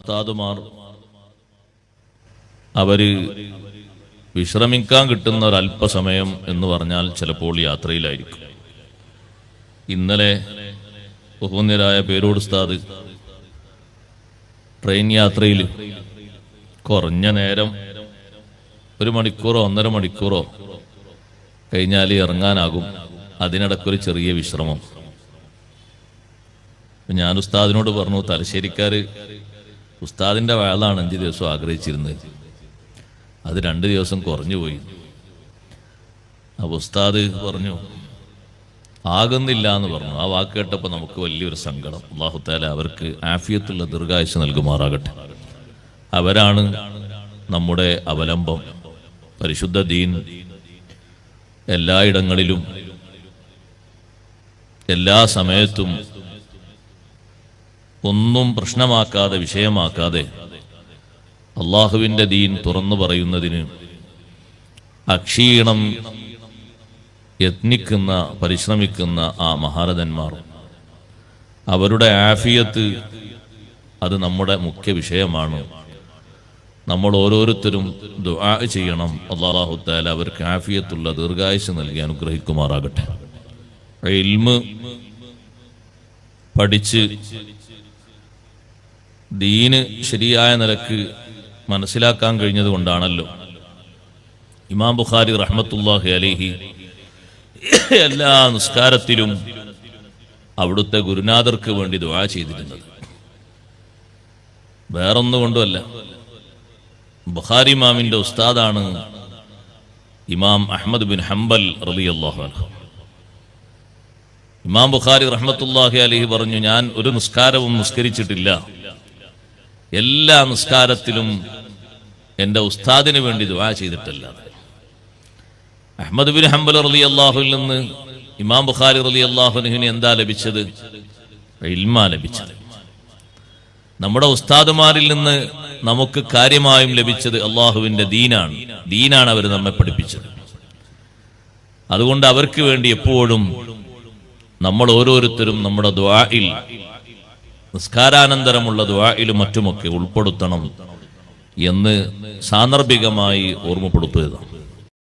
ഉസ്താദുമാർ. അവർ വിശ്രമിക്കാൻ കിട്ടുന്ന ഒരു അല്പസമയം എന്ന് പറഞ്ഞാൽ ചിലപ്പോൾ യാത്രയിലായിരിക്കും. ഇന്നലെ ബഹുന്യരായ പേരോട് ഉസ്താദ് ട്രെയിൻ യാത്രയിൽ കുറഞ്ഞ നേരം ഒരു മണിക്കൂറോ ഒന്നര മണിക്കൂറോ കഴിഞ്ഞാൽ ഇറങ്ങാനാകും. അതിനിടയ്ക്കൊരു ചെറിയ വിശ്രമം. ഞാൻ ഉസ്താദിനോട് പറഞ്ഞു തലശ്ശേരിക്കാര് ഉസ്താദിന്റെ വേളാണ് അഞ്ച് ദിവസം ആഗ്രഹിച്ചിരുന്നത്. അത് രണ്ട് ദിവസം കുറഞ്ഞു പോയി. അപ്പോൾ ഉസ്താദ് പറഞ്ഞു ആകുന്നില്ല എന്ന് പറഞ്ഞു. ആ വാക്ക് കേട്ടപ്പോൾ നമുക്ക് വലിയൊരു സങ്കടം. അള്ളാഹുത്താല അവർക്ക് ആഫിയത്തുള്ള ദീർഘായുസ് നൽകുമാറാകട്ടെ. അവരാണ് നമ്മുടെ അവലംബം. പരിശുദ്ധ ദീൻ എല്ലായിടങ്ങളിലും എല്ലാ സമയത്തും ഒന്നും പ്രശ്നമാക്കാതെ വിഷയമാക്കാതെ അള്ളാഹുവിന്റെ ദീൻ തുറന്നു പറയുന്നതിന് അക്ഷീണം യത്നിക്കുന്ന പരിശ്രമിക്കുന്ന ആ മഹാരഥന്മാർ. അവരുടെ ആഫിയത്ത് അത് നമ്മുടെ മുഖ്യ വിഷയമാണ്. നമ്മൾ ഓരോരുത്തരും ദുആ ചെയ്യണം. അള്ളാഹു താല അവർക്ക് ആഫിയത്തുള്ള ദീർഘായുസ് നൽകി അനുഗ്രഹിക്കുമാറാകട്ടെ. ഇൽമ് പഠിച്ച് ദീന് ശരിയായ നിലയ്ക്ക് മനസ്സിലാക്കാൻ കഴിഞ്ഞത് കൊണ്ടാണല്ലോ ഇമാം ബുഖാരി റഹ്മത്തുല്ലാഹി അലിഹി എല്ലാ നിസ്കാരത്തിലും അവിടുത്തെ ഗുരുനാഥർക്ക് വേണ്ടി ദുവാ ചെയ്തിരുന്നത്. വേറൊന്നുകൊണ്ടുമല്ല. ബുഖാരി ഇമാമിന്റെ ഉസ്താദാണ് ഇമാം അഹമ്മദ് ബിൻ ഹംബൽ റളിയല്ലാഹു അൻഹു. ഇമാം ബുഖാരി റഹ്മത്തുല്ലാഹി അലിഹി പറഞ്ഞു ഞാൻ ഒരു നിസ്കാരവും നിസ്കരിച്ചിട്ടില്ല. എല്ലാ നിസ്കാരത്തിലും എന്റെ ഉസ്താദിന് വേണ്ടി ദുആ ചെയ്തിട്ടല്ലാതെ അഹമ്മദ് ബിൻ ഹംബൽ റലി അള്ളാഹുൽ നിന്ന് ഇമാം ബുഖാരി റലി അള്ളാഹുനുഹിന് എന്താ ലഭിച്ചത്? ഇൽമ ലഭിച്ചത്. നമ്മുടെ ഉസ്താദുമാരിൽ നിന്ന് നമുക്ക് കാര്യമായും ലഭിച്ചത് അള്ളാഹുവിന്റെ ദീനാണ്. ദീനാണ് അവർ നമ്മെ പഠിപ്പിച്ചത്. അതുകൊണ്ട് അവർക്ക് വേണ്ടി എപ്പോഴും നമ്മൾ ഓരോരുത്തരും നമ്മുടെ ദ്വായിൽ നിസ്കാരാനന്തരമുള്ള ദ്വായിലും മറ്റുമൊക്കെ ഉൾപ്പെടുത്തണം എന്ന് സാന്ദർഭികമായി ഓർമ്മപ്പെടുത്തുക